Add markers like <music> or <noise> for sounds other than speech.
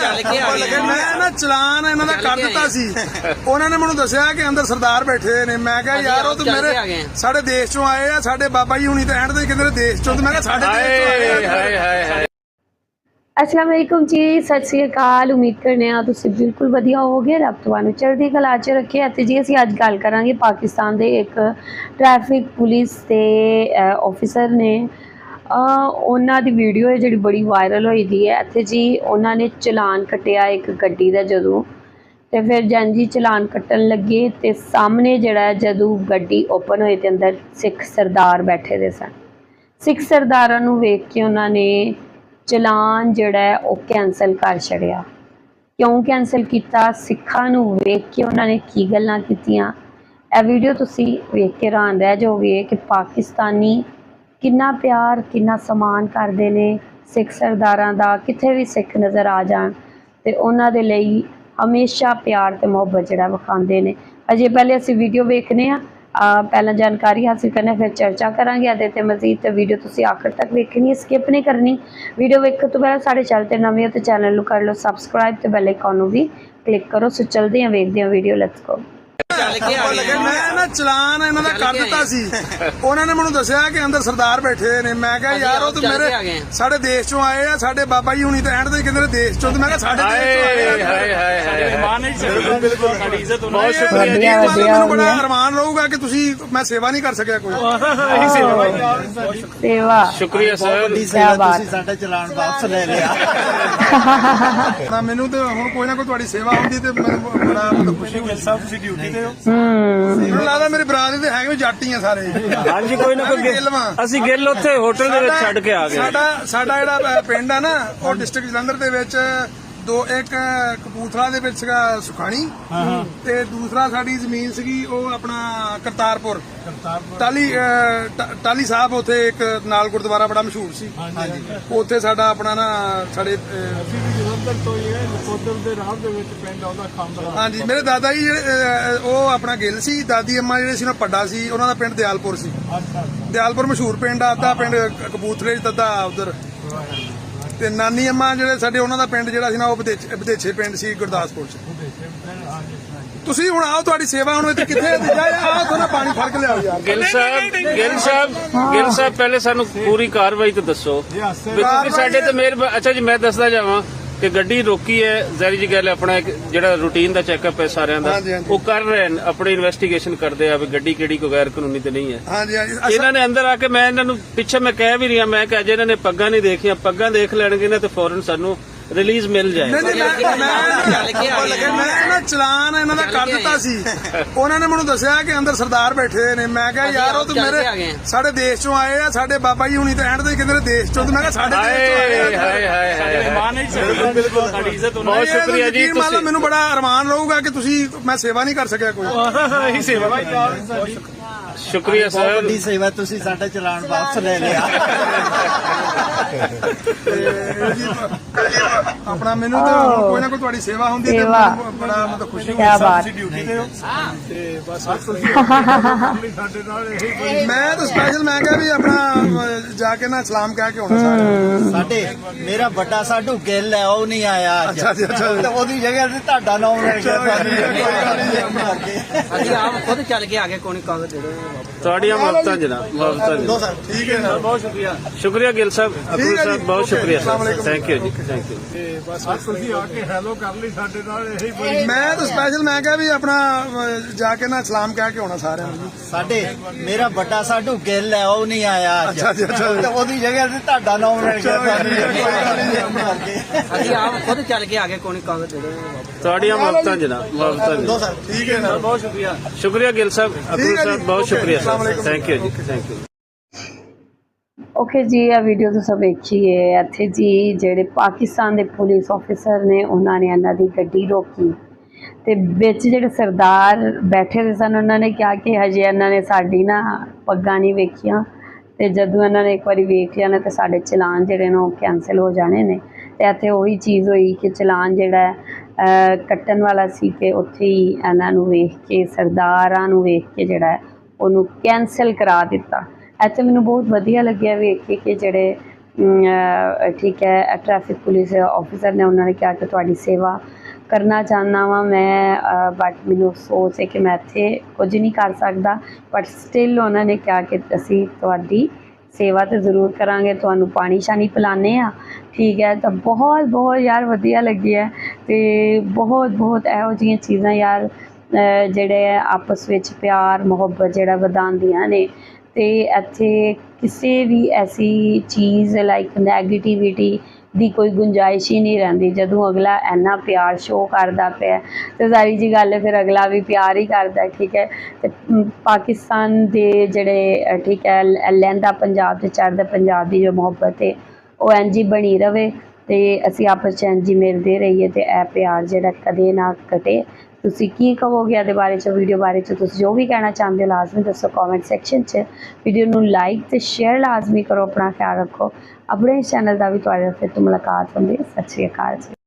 ਚੱਲ ਕੇ ਆ ਗਏ ਮੈਂ ਨਾ ਚਲਾਨ ਇਹਨਾਂ ਦਾ ਕਰ ਦਿੱਤਾ ਸੀ। ਉਹਨਾਂ ਨੇ ਮੈਨੂੰ ਦੱਸਿਆ ਕਿ ਅੰਦਰ ਸਰਦਾਰ ਬੈਠੇ ਨੇ। ਮੈਂ ਕਿਹਾ ਯਾਰ ਉਹ ਤਾਂ ਚੱਲ ਕੇ ਆ ਮੇਰੇ ਗਏ। ਸਾਡੇ ਦੇਸ਼ ਚੋਂ ਆਏ ਆ ਸਾਡੇ ਬਾਬਾ ਜੀ ਹੁਣੀ ਤਾਂ ਐਂਡ ਤੇ ਕਹਿੰਦੇ ਨੇ ਦੇਸ਼ ਚੋਂ। ਤੇ ਮੈਂ ਕਿਹਾ ਸਾਡੇ ਦੇਸ਼ ਚੋਂ ਆਏ ਆ। ਹਾਏ ਹਾਏ ਹਾਏ ਅਸਲਾਮ ਵਾਲੇਕੁਮ ਜੀ ਸਤਿ ਸ੍ਰੀ ਅਕਾਲ। ਉਮੀਦ ਕਰਨੇ ਆ ਤੁਸੀਂ ਬਿਲਕੁਲ ਵਧੀਆ ਹੋਵੋਗੇ। ਰੱਬ ਤੁਹਾਨੂੰ ਚੜ੍ਹਦੀ ਕਲਾ 'ਚ ਰੱਖੇ। ਅਤੇ ਜੀ ਅਸੀਂ ਅੱਜ ਗੱਲ ਕਰਾਂਗੇ ਪਾਕਿਸਤਾਨ ਦੇ ਇੱਕ ਟ੍ਰੈਫਿਕ ਪੁਲਿਸ ਦੇ ਆਫੀਸਰ ਨੇ। ਉਹਨਾਂ ਦੀ ਵੀਡੀਓ ਹੈ ਜਿਹੜੀ ਬੜੀ ਵਾਇਰਲ ਹੋਈ ਦੀ ਹੈ, ਇੱਥੇ ਜੀ ਉਹਨਾਂ ਨੇ ਚਲਾਨ ਕੱਟਿਆ ਇੱਕ ਗੱਡੀ ਦਾ ਜਦੋਂ। ਤੇ ਫਿਰ ਜਨ ਜੀ ਚਲਾਨ ਕੱਟਣ ਲੱਗੇ ਤੇ ਸਾਹਮਣੇ ਜਿਹੜਾ ਜਦੋਂ ਗੱਡੀ ਓਪਨ ਹੋਈ ਤੇ ਅੰਦਰ ਸਿੱਖ ਸਰਦਾਰ ਬੈਠੇ ਦੇ ਸਨ। ਸਿੱਖ ਸਰਦਾਰਾਂ ਨੂੰ ਵੇਖ ਕੇ ਉਹਨਾਂ ਨੇ ਚਲਾਨ ਜਿਹੜਾ ਉਹ ਕੈਨਸਲ ਕਰ ਛੜਿਆ ਕਿਉਂ ਕੈਨਸਲ ਕੀਤਾ? ਸਿੱਖਾਂ ਨੂੰ ਵੇਖ ਕੇ ਉਹਨਾਂ ਨੇ ਕੀ ਗੱਲਾਂ ਕੀਤੀਆਂ? ਇਹ ਵੀਡੀਓ ਤੁਸੀਂ ਵੇਖ ਕੇ ਹੈਰਾਨ ਰਹਿ ਜਾਓਗੇ ਕਿ ਪਾਕਿਸਤਾਨੀ ਕਿੰਨਾ ਪਿਆਰ, ਕਿੰਨਾ ਸਮਾਨ ਕਰਦੇ ਨੇ ਸਿੱਖ ਸਰਦਾਰਾਂ ਦਾ, ਕਿੱਥੇ ਵੀ ਸਿੱਖ ਨਜ਼ਰ ਆ ਜਾਣ। ਤੇ ਉਹਨਾਂ ਦੇ ਲਈ ਹਮੇਸ਼ਾ ਪਿਆਰ ਤੇ ਮੁਹੱਬਤ ਜਿਹੜਾ ਵਿਖਾਉਂਦੇ ਨੇ। ਅਜੇ ਪਹਿਲੇ ਅਸੀਂ ਵੀਡੀਓ ਵੇਖਨੇ ਆ, ਪਹਿਲਾਂ ਜਾਣਕਾਰੀ ਹਾਸਿਲ ਕਰਨਾ, ਫਿਰ ਚਰਚਾ ਕਰਾਂਗੇ। ਇਹਦੇ ਤੇ ਮਜ਼ੀਦ ਤੇ ਵੀਡੀਓ ਤੁਸੀਂ ਆਖਰ ਤੱਕ ਵੇਖਣੀ ਹੈ ਸਕਿਪ ਨਹੀਂ ਕਰਨੀ। ਵੀਡੀਓ ਵੇਖਣ ਤੋਂ ਪਹਿਲਾਂ ਸਾਡੇ ਚੈਨਲ ਤੇ ਨਵੇਂ ਹੋ ਤੇ ਚੈਨਲ ਨੂੰ ਕਰ ਲਓ ਸਬਸਕ੍ਰਾਈਬ ਤੇ ਬੈਲ ਆਈਕਨ ਨੂੰ ਵੀ ਕਲਿੱਕ ਕਰੋ। ਸੋ ਚਲਦੇ ਹਾਂ, ਵੇਖਦੇ ਹਾਂ ਵੀਡੀਓ ਲੈਟਸ ਗੋ ਚੱਲ ਕੇ ਆ ਗਏ ਮੈਂ ਨਾ ਚਲਾਨ ਇਹਨਾਂ ਦਾ ਕਰ ਦਿੱਤਾ ਸੀ। ਉਹਨਾਂ ਨੇ ਮੈਨੂੰ ਦੱਸਿਆ ਕਿ ਅੰਦਰ ਸਰਦਾਰ ਬੈਠੇ ਨੇ। ਮੈਂ ਕਿਹਾ ਯਾਰ ਉਹ ਤਾਂ ਮੇਰੇ। ਸਾਡੇ ਦੇਸ਼ ਚੋਂ ਆਏ ਆ ਸਾਡੇ ਬਾਬਾ ਜੀ ਹੁਣੀ ਤਾਂ ਐਂਡ ਤੇ ਕਹਿੰਦੇ ਨੇ ਦੇਸ਼ ਚੋਂ ਤੇ ਮੈਂ ਕਿਹਾ ਸਾਡੇ ਦੇਸ਼ ਚੋਂ ਆਏ ਹਾਏ ਆ ਹਾਏ ਹਾਏ ਹਾਏ। ਮਹਿਮਾਨ ਹੈ ਜੀ ਬਿਲਕੁਲ ਬਿਲਕੁਲ ਸਾਡੀ ਇੱਜ਼ਤ ਉਹਨਾਂ ਬਹੁਤ ਇਹ ਸ਼ੁਕਰੀਆ ਜੀ। ਵਧੀਆ, ਮਤਲਬ ਵਧੀਆ, ਮੈਨੂੰ ਬੜਾ ਵਧੀਆ। ਅਰਮਾਨ ਰਹੂਗਾ ਕਿ ਤੁਸੀਂ ਮੈਂ ਸੇਵਾ ਨਹੀਂ ਕਰ ਸਕਿਆ ਕੋਈ। ਸੇਵਾ ਸ਼ੁਕਰੀਆ ਸਰ। ਵੱਡੀ ਕਿਆ ਸੇਵਾ ਬਾਤ। ਤੁਸੀਂ ਸਾਡਾ ਚਲਾਨ ਵਾਪਸ ਲੈ ਲਿਆ। ਨਾ ਮੈਨੂੰ ਤੇ ਹੁਣ ਕੋਈ ਨਾ ਕੋਈ ਤੁਹਾਡੀ ਸੇਵਾ ਹੁੰਦੀ ਤੇ ਮੈਨੂੰ ਬੜਾ ਖੁਸ਼ੀ ਹੋਈ ਸਾਹਿਬ ਤੁਸੀਂ ਡਿਊਟੀ ਤੇ ਹੋ ਹੂੰ। ਮੈਨੂੰ ਲੱਗਦਾ ਮੇਰੇ ਬਰਾਦਰੀ ਤੇ ਹੈਗੇ ਵੀ ਜੱਟ ਹੀ ਆ ਸਾਰੇ। ਹਾਂਜੀ ਕੋਈ ਨਾ ਕੋਈ ਗਿੱਲ ਵਾਂ। ਅਸੀਂ ਗਿੱਲ ਉੱਥੇ ਹੋਟਲ ਦੇ ਵਿੱਚ ਛੱਡ ਕੇ ਆ ਗਏ। ਸਾਡਾ ਸਾਡਾ ਜਿਹੜਾ ਪਿੰਡ ਆ ਨਾ ਉਹ ਡਿਸਟ੍ਰਿਕਟ ਜਲੰਧਰ ਦੇ ਵਿੱਚ ਦੋ ਇੱਕ ਕਪੂਰਥਲਾ ਦੇ ਵਿੱਚ ਸੀਗਾ ਸੁਖਾਣੀ ਤੇ ਦੂਸਰਾ ਸਾਡੀ ਜ਼ਮੀਨ ਸੀਗੀ ਉਹ ਆਪਣਾ ਕਰਤਾਰਪੁਰ। ਟਾਲੀ ਅਹ, ਟ- ਟਾਲੀ ਸਾਹਿਬ ਉੱਥੇ ਇੱਕ ਨਾਲ ਗੁਰਦੁਆਰਾ ਬੜਾ ਮਸ਼ਹੂਰ ਸੀ। ਹਾਂਜੀ। ਉੱਥੇ ਸਾਡਾ ਆਪਣਾ ਨਾ ਸਾਡੇ ਅਹ, ਅਸੀਂ ਵੀ ਜਲੰਧਰ ਤੋਂ ਹੀ ਹੈ ਨਕੋਦਰ ਦੇ ਰਾਹ ਦੇ ਵਿੱਚ ਪਿੰਡ ਆਉਂਦਾ ਖਾਂਬਰਾ ਹਾਂਜੀ ਮੇਰੇ ਦਾਦਾ ਜੀ ਜਿਹੜੇ ਅਹ, ਉਹ ਆਪਣਾ ਗਿੱਲ ਸੀ ਦਾਦੀ ਅੰਮਾ ਜਿਹੜੇ ਸੀ ਨਾ ਪੱਡਾ ਸੀ ਉਹਨਾਂ ਦਾ ਪਿੰਡ ਦਿਆਲਪੁਰ ਸੀ। ਅੱਛਾ ਦਿਆਲਪੁਰ ਮਸ਼ਹੂਰ ਪਿੰਡ ਆ ਅੱਧਾ ਪਿੰਡ ਕਪੂਰਥਲੇ ਚ ਅੱਧਾ ਉਧਰ। ਤੇ ਨਾਨੀ ਅੰਮਾ ਜਿਹੜੇ ਸਾਡੇ ਉਹਨਾਂ ਦਾ ਪਿੰਡ ਜਿਹੜਾ ਸੀ ਨਾ ਉਹ ਵਿਦੇਸ਼- ਵਿਦੇਸ਼ੇ ਪਿੰਡ ਸੀ ਗੁਰਦਾਸਪੁਰ ਚ। ਤੁਸੀਂ ਹੁਣ ਆਓ ਤੁਹਾਡੀ ਸੇਵਾ ਹੁਣ ਇੱਥੇ ਕਿੱਥੇ ਹੈ? ਜਾ ਆਓ ਤੁਹਾਨੂੰ ਪਾਣੀ ਫੜ ਕੇ ਲਿਆਓ ਯਾਰ। ਗਿੱਲ ਸਾਹਿਬ ਗਿੱਲ ਸਾਹਿਬ ਗਿੱਲ ਸਾਹਿਬ ਪਹਿਲੇ ਸਾਨੂੰ ਪੂਰੀ ਕਾਰਵਾਈ ਤੇ ਦੱਸੋ. ਵੀ ਤੁਸੀਂ ਸਾਡੇ ਤੇ ਮਿਹਰ ਅੱਛਾ ਜੀ ਮੈਂ ਦੱਸਦਾ ਜਾਵਾਂ। ਕਿ ਗੱਡੀ ਰੋਕੀ ਹੈ ਜ਼ਰੀ ਜੀ ਗੱਲ ਆਪਣਾ ਜਿਹੜਾ ਰੂਟੀਨ ਦਾ ਚੈੱਕਅਪ ਹੈ ਸਾਰਿਆਂ ਦਾ। ਉਹ ਕਰ ਰਹੇ ਨੇ ਆਪਣੀ ਇਨਵੈਸਟੀਗੇਸ਼ਨ ਕਰਦੇ ਆ ਵੀ ਗੱਡੀ ਕਿਹੜੀ ਕੋਈ ਗੈਰ ਕਾਨੂੰਨੀ ਤੇ ਨਹੀਂ ਹੈ ਹਾਂਜੀ ਹਾਂਜੀ ਅਸਾਂ- ਇਹਨਾਂ ਨੇ ਅੰਦਰ ਆ ਕੇ ਮੈਂ ਇਹਨਾਂ ਨੂੰ ਪਿੱਛੇ ਮੈਂ ਕਹਿ ਵੀ ਰਿਹਾ ਮੈਂ ਕਿ ਅਜੇ ਇਹਨਾਂ ਨੇ ਪੱਗਾਂ ਨਹੀਂ ਦੇਖੀਆਂ ਪੱਗਾਂ ਦੇਖ ਲੈਣਗੇ ਨਾ ਤੇ ਫੌਰਨ ਸਾਨੂੰ ਰਿਲੀਜ਼ ਮਿਲ ਜਾਏਗਾ ਨਹੀਂ ਨਹੀਂ ਮੈਂ। ਮੈਂ ਮੈਂ ਨਾ ਚਲਾਨ ਇਹਨਾਂ ਦਾ ਕਰ ਦਿੱਤਾ। ਸੀ। ਉਹਨਾਂ ਨੇ ਮੈਨੂੰ ਦੱਸਿਆ ਕਿ ਅੰਦਰ ਸਰਦਾਰ ਬੈਠੇ ਨੇ। ਮੈਂ ਕਿਹਾ ਯਾਰ ਉਹ ਤਾਂ ਮੇਰੇ। ਸਾਡੇ ਦੇਸ਼ ਚੋਂ ਆਏ ਆ ਸਾਡੇ ਬਾਬਾ ਜੀ ਹੁਣੀ ਤਾਂ ਐਂਡ ਤੇ ਕਹਿੰਦੇ ਨੇ ਦੇਸ਼ ਚੋਂ। ਤੇ ਮੈਂ ਕਿਹਾ ਸਾਡੇ ਦੇਸ਼ ਚੋਂ ਆਏ ਹਾਏ ਆ ਹਾਏ ਹਾਏ। ਹਾਏ ਮਹਿਮਾਨ ਹੈ ਜੀ ਬਿਲਕੁਲ ਬਿਲਕੁਲ। ਸਾਡੀ ਇੱਜ਼ਤ ਉਹਨਾਂ ਬਹੁਤ ਸ਼ੁਕਰੀਆ ਜੀ, ਤੁਸੀਂ- ਮੈਨੂੰ ਬੜਾ ਅਰਮਾਨ ਰਹੂਗਾ ਕਿ ਤੁਸੀਂ ਮੈਂ ਸੇਵਾ ਨਹੀਂ ਕਰ ਸਕਿਆ ਕੋਈ। ਸੇਵਾ। ਸਾਡੀ ਸ਼ੁਕਰੀਆ ਬਹੁਤ ਸਰ। ਵੱਡੀ ਸੇਵਾ ਤੁਸੀਂ ਸਾਡਾ ਚਲਾਨ ਵਾਪਸ ਲੈ ਲਿਆ। ਆਪਣਾ ਮੈਨੂੰ ਤਾਂ ਹੁਣ ਕੋਈ ਨਾ ਕੋਈ ਤੁਹਾਡੀ ਸੇਵਾ ਹੁੰਦੀ ਤੇ ਸੇਵਾ। ਮੈਨੂੰ ਬੜਾ ਮਤਲਬ ਖੁਸ਼ੀ ਹੋਈ ਕਿਆ ਬਾਤ। ਤੁਸੀਂ ਡਿਊਟੀ ਤੇ ਹੋ। ਤੇ ਬਸ ਤੁਸੀਂ ਸਾਡੇ ਨਾਲ ਇਹੀ <laughs> ਮੈਂ ਤਾਂ ਸਪੈਸ਼ਲ ਮੈਂ ਕਿਹਾ ਵੀ ਆਪਣਾ ਅਹ, ਜਾ ਕੇ ਨਾ ਸਲਾਮ ਕਹਿ ਕੇ ਆਉਣਾ ਸਾਰਿਆਂ ਸਾਡੇ ਮੇਰਾ ਵੱਡਾ ਸਾਡੂ ਗਿੱਲ ਹੈ ਉਹ ਨਹੀਂ ਆਇਆ ਅੱਜ। ਅੱਛਾ ਜੀ, ਅੱਛਾ ਜੀ। ਤੇ ਉਹਦੀ ਜਗ੍ਹਾ ਤੇ ਤੁਹਾਡਾ ਨਾਮ ਮਿਲ ਗਿਆ ਅਸੀਂ ਆਪ ਖੁਦ ਚੱਲ ਕੇ ਆ ਗਏ ਕੋਣੀ ਕਾਗਜ਼ ਦੇ ਦਿਓ। ਤੁਹਾਡੀਆਂ ਮੁਹੱਬਤਾਂ ਜਨਾਬ ਮੁਹੱਬਤਾਂ ਜਨਾਬ। ਸਰ ਠੀਕ ਹੈ ਨਾ ਬਹੁਤ ਸ਼ੁਕਰੀਆ। ਸ਼ੁਕਰੀਆ ਗਿੱਲ ਸਾਹਿਬ ਅਬਦੁਲ ਹੈ ਸਾਹਿਬ ਜੀ, ਬਹੁਤ ਸ਼ੁਕਰੀਆ ਸਰ। ਥੈਂਕ ਯੂ ਜੀ ਥੈਂਕ ਯੂ ਤੇ ਬਸ ਤੁਸੀਂ ਆ ਕੇ ਹੈਲੋ ਕਰ ਲਈ ਸਾਡੇ ਨਾਲ ਇਹੀ ਬੜੀ ਮੈਂ ਤਾਂ ਸਪੈਸ਼ਲ ਮੈਂ ਕਿਹਾ ਵੀ ਆਪਣਾ ਅਹ, ਜਾ ਕੇ ਨਾ ਸਲਾਮ ਕਹਿ ਕੇ ਆਉਣਾ ਸਾਰਿਆਂ ਨੂੰ। ਸਾਡੇ ਮੇਰਾ ਵੱਡਾ ਸਾਡੂ ਗਿੱਲ ਹੈ ਉਹ ਨਹੀਂ ਆਇਆ ਅੱਜ। ਅੱਛਾ ਜੀ, ਅੱਛਾ। ਜੀ। ਤੇ ਉਹਦੀ ਜਗ੍ਹਾ ਤੇ ਤੁਹਾਡਾ ਨਾਮ ਸਾਨੂੰ ਅਸੀਂ ਆਪ ਖੁਦ ਚੱਲ ਕੇ ਆ ਗਏ ਕੋਣੀ ਕਾਗਜ਼ ਦੇ ਦਿਓ। ਤੁਹਾਡੀਆਂ ਮੁਹੱਬਤਾਂ ਜਨਾਬ ਮੁਹੱਬਤਾਂ ਦੋ ਸਰ। ਠੀਕ ਹੈ ਨਾ ਬਹੁਤ ਸ਼ੁਕਰੀਆ। ਸ਼ੁਕਰੀਆ ਗਿੱਲ ਸਾਹਿਬ ਜੀ, ਸਾਹਿਬ ਬਹੁਤ ਸ਼ੁਕਰੀਆ। ਸਰ। ਥੈਂਕ ਯੂ ਜੀ ਥੈਂਕ ਯੂ ਓਕੇ ਜੀ ਇਹ ਵੀਡੀਓ ਤੁਸੀਂ ਵੇਖੀਏ। ਇੱਥੇ ਜੀ ਜਿਹੜੇ ਪਾਕਿਸਤਾਨ ਦੇ ਪੁਲਿਸ ਆਫੀਸਰ ਨੇ ਉਹਨਾਂ ਨੇ ਇਹਨਾਂ ਦੀ ਗੱਡੀ ਰੋਕੀ। ਤੇ ਵਿੱਚ ਜਿਹੜੇ ਸਰਦਾਰ ਬੈਠੇ ਦੇ ਸਨ ਉਹਨਾਂ ਨੇ ਕਿਹਾ ਕਿ ਹਜੇ ਇਹਨਾਂ ਨੇ ਸਾਡੀ ਨਾ ਪੱਗਾਂ ਨਹੀਂ ਵੇਖੀਆਂ। ਤੇ ਜਦੋਂ ਇਹਨਾਂ ਨੇ ਇੱਕ ਵਾਰੀ ਵੇਖ ਲਿਆ ਨਾ ਤੇ ਸਾਡੇ ਚਲਾਨ ਜਿਹੜੇ ਨੇ ਉਹ ਕੈਨਸਲ ਹੋ ਜਾਣੇ ਨੇ। ਤੇ ਇੱਥੇ ਉਹੀ ਚੀਜ਼ ਹੋਈ ਕਿ ਚਲਾਨ ਜਿਹੜਾ ਕੱਟਣ ਵਾਲਾ ਸੀ ਤੇ ਉੱਥੇ ਹੀ ਇਹਨਾਂ ਨੂੰ ਵੇਖ ਕੇ, ਸਰਦਾਰਾਂ ਨੂੰ ਵੇਖ ਕੇ ਜਿਹੜਾ ਉਹਨੂੰ ਕੈਨਸਲ ਕਰਾ ਦਿੱਤਾ। ਇੱਥੇ ਮੈਨੂੰ ਬਹੁਤ ਵਧੀਆ ਲੱਗਿਆ ਵੇਖ ਕੇ ਕਿ ਜਿਹੜੇ ਠੀਕ ਹੈ ਟ੍ਰੈਫਿਕ ਪੁਲਿਸ ਆਫੀਸਰ ਨੇ ਉਹਨਾਂ ਨੇ ਕਿਹਾ ਕਿ ਤੁਹਾਡੀ ਸੇਵਾ ਕਰਨਾ ਚਾਹੁੰਦਾ ਵਾਂ ਮੈਂ ਬਟ ਮੈਨੂੰ ਅਫਸੋਸ ਹੈ ਕਿ ਮੈਂ ਇੱਥੇ ਕੁਝ ਨਹੀਂ ਕਰ ਸਕਦਾ ਬਟ ਸਟਿਲ ਉਹਨਾਂ ਨੇ ਕਿਹਾ ਕਿ ਅਸੀਂ ਤੁਹਾਡੀ ਸੇਵਾ ਤੇ ਜ਼ਰੂਰ ਕਰਾਂਗੇ, ਤੁਹਾਨੂੰ ਪਾਣੀ ਸ਼ਾਨੀ ਪਿਲਾਣੇ ਆ ਠੀਕ ਹੈ, ਤਾਂ ਬਹੁਤ ਬਹੁਤ ਯਾਰ ਵਧੀਆ ਲੱਗੀ ਹੈ ਤੇ ਬਹੁਤ ਬਹੁਤ ਇਹੋ ਜਿਹੀਆਂ ਚੀਜ਼ਾਂ ਯਾਰ ਜਿਹੜੇ ਆ ਆਪਸ ਵਿੱਚ ਪਿਆਰ, ਮੁਹੱਬਤ ਜਿਹੜਾ ਵਧਾਉਂਦੀਆਂ ਨੇ। ਤੇ ਇੱਥੇ ਕਿਸੇ ਵੀ ਐਸੀ ਚੀਜ਼ ਲਾਈਕ ਨੈਗੇਟਿਵਿਟੀ ਦੀ ਕੋਈ ਗੁੰਜਾਇਸ਼ ਹੀ ਨਹੀਂ ਰਹਿੰਦੀ। ਜਦੋਂ ਅਗਲਾ ਇੰਨਾ ਪਿਆਰ ਸ਼ੋ ਕਰਦਾ ਪਿਆ ਤੇ ਜ਼ਾਰੀ ਜੀ ਗੱਲ ਫਿਰ ਅਗਲਾ ਵੀ ਪਿਆਰ ਹੀ ਕਰਦਾ ਠੀਕ ਹੈ? ਤੇ ਪਾਕਿਸਤਾਨ ਦੇ ਜਿਹੜੇ ਠੀਕ ਹੈ ਲਹਿੰਦਾ ਪੰਜਾਬ ਤੇ ਚੜ੍ਹਦਾ ਪੰਜਾਬ ਦੀ ਜੋ ਮੁਹੱਬਤ ਹੈ, ਉਹ ਇੰਝ ਹੀ ਬਣੀ ਰਵੇ, ਤੇ ਅਸੀਂ ਆਪਸ ਚ ਇੰਝ ਹੀ ਮਿਲਦੇ ਰਹੀਏ, ਤੇ ਇਹ ਪਿਆਰ ਜਿਹੜਾ ਕਦੇ ਨਾ ਘਟੇ ਤੁਸੀਂ ਕੀ ਕਹੋਗੇ ਇਹਦੇ ਬਾਰੇ ਚ ਵੀਡੀਓ ਬਾਰੇ ਚ, ਤੁਸੀਂ ਜੋ ਵੀ ਕਹਿਣਾ ਚਾਹੁੰਦੇ ਹੋ ਲਾਜ਼ਮੀ ਦੱਸੋ ਕਮੈਂਟ ਸੈਕਸ਼ਨ 'ਚ। ਵੀਡੀਓ ਨੂੰ ਲਾਈਕ ਤੇ ਸ਼ੇਅਰ ਲਾਜ਼ਮੀ ਕਰੋ, ਆਪਣਾ ਖਿਆਲ ਰੱਖੋ। ਆਪਣੇ ਚੈਨਲ ਦਾ ਵੀ ਤੁਹਾਡੇ ਨਾਲ ਫਿਰ ਤੋਂ ਮੁਲਾਕਾਤ ਹੁੰਦੀ ਹੈ। ਸਤਿ ਸ਼੍ਰੀ ਅਕਾਲ ਜੀ।